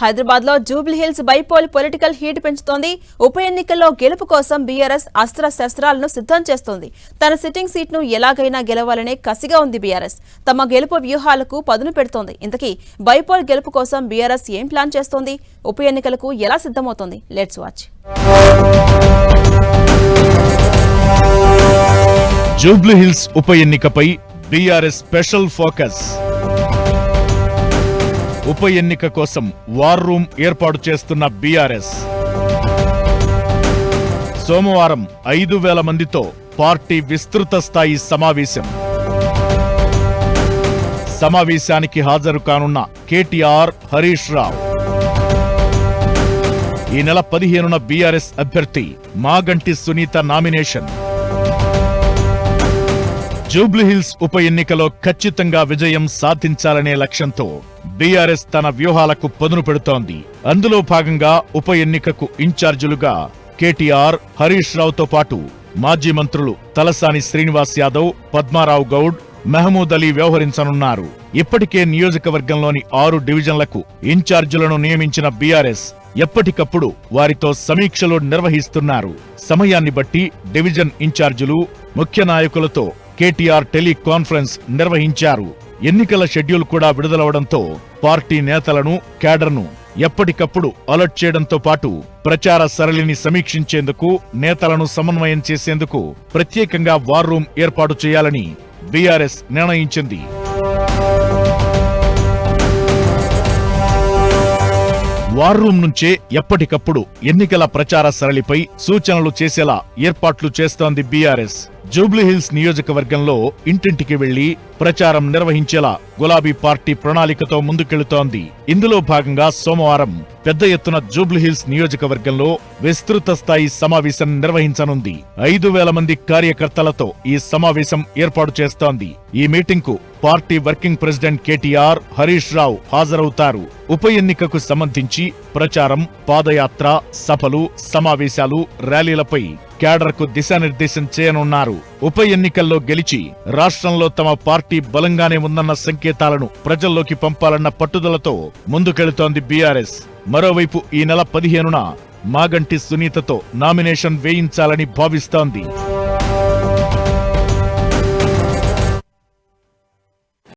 హైదరాబాద్లో Jubilee Hills bypoll political heat పెంచుతోంది. ఉప ఎన్నికల్లో గెలుపు కోసం బీఆర్ఎస్ అస్త్ర శస్త్రాలను సిద్ధం చేస్తోంది. తన సిట్టింగ్ సీట్ను ఎలాగైనా గెలవాలనే కసిగా ఉంది బీఆర్ఎస్. తమ గెలుపు వ్యూహాలకు పదును పెడుతోంది. ఇంతకీ బైపోల్ గెలుపు కోసం బీఆర్ఎస్ ఏం ప్లాన్ చేస్తోంది? ఉప ఎన్నికలకు ఎలా సిద్ధమవుతోంది? Let's watch. జూబ్లీహిల్స్ ఉప ఎన్నికపై బీఆర్ఎస్ స్పెషల్ ఫోకస్. ఉప ఎన్నిక కోసం వార్ రూమ్ ఏర్పాటు చేస్తున్న బీఆర్ఎస్ సోమవారం ఐదు వేల మందితో పార్టీ విస్తృత స్థాయి సమావేశం. సమావేశానికి హాజరు కానున్న కేటీఆర్ హరీష్ రావు. ఈ నెల పదిహేనున బీఆర్ఎస్ అభ్యర్థి మాగంటి సునీత నామినేషన్. జూబ్లీహిల్స్ ఉప ఎన్నికలో ఖచ్చితంగా విజయం సాధించాలనే లక్ష్యంతో బీఆర్ఎస్ తన వ్యూహాలకు పదును పెడుతోంది. అందులో భాగంగా ఉప ఎన్నికకు ఇన్ఛార్జీలుగా కేటీఆర్ హరీష్ రావుతో పాటు మాజీ మంత్రులు తలసాని శ్రీనివాస్ యాదవ్ పద్మారావు గౌడ్ మహమూద్ అలీ వ్యవహరించనున్నారు. ఇప్పటికే నియోజకవర్గంలోని ఆరు డివిజన్లకు ఇన్ఛార్జీలను నియమించిన బీఆర్ఎస్ ఎప్పటికప్పుడు వారితో సమీక్షలు నిర్వహిస్తున్నారు. సమయాన్ని బట్టి డివిజన్ ఇన్ఛార్జీలు ముఖ్య నాయకులతో కేటీఆర్ టెలికాన్ఫరెన్స్ నిర్వహించారు. ఎన్నికల షెడ్యూల్ కూడా విడుదలవడంతో పార్టీ నేతలను క్యాడర్ను ఎప్పటికప్పుడు అలర్ట్ చేయడంతో పాటు ప్రచార సరళిని సమీక్షించేందుకు నేతలను సమన్వయం చేసేందుకు ప్రత్యేకంగా వార్ రూమ్ ఏర్పాటు చేయాలని బీఆర్ఎస్ నిర్ణయించింది. వార్ రూమ్ నుంచే ఎప్పటికప్పుడు ఎన్నికల ప్రచార సరళిపై సూచనలు చేసేలా ఏర్పాట్లు చేస్తోంది బీఆర్ఎస్. జూబ్లీహిల్స్ నియోజకవర్గంలో ఇంటింటికి వెళ్ళి ప్రచారం నిర్వహించేలా గులాబీ పార్టీ ప్రణాళికతో ముందుకెళుతోంది. ఇందులో భాగంగా సోమవారం పెద్ద ఎత్తున జూబ్లీహిల్స్ నియోజకవర్గంలో విస్తృత స్థాయి సమావేశం నిర్వహించనుంది. ఐదు వేల మంది కార్యకర్తలతో ఈ సమావేశం ఏర్పాటు చేస్తోంది. ఈ మీటింగ్కు party working president KTR Harish Rao హాజరవుతారు. ఉప ఎన్నికకు సంబంధించి ప్రచారం పాదయాత్ర సభలు సమావేశాలు ర్యాలీలపై క్యాడర్కు దిశానిర్దేశం చేయనున్నారు. ఉప ఎన్నికల్లో గెలిచి రాష్ట్రంలో తమ పార్టీ బలంగానే ఉందన్న సంకేతాలను ప్రజల్లోకి పంపాలన్న పట్టుదలతో ముందుకెళుతోంది బీఆర్ఎస్. మరోవైపు ఈ నెల పదిహేనున మాగంటి సునీతతో నామినేషన్ వేయించాలని భావిస్తోంది.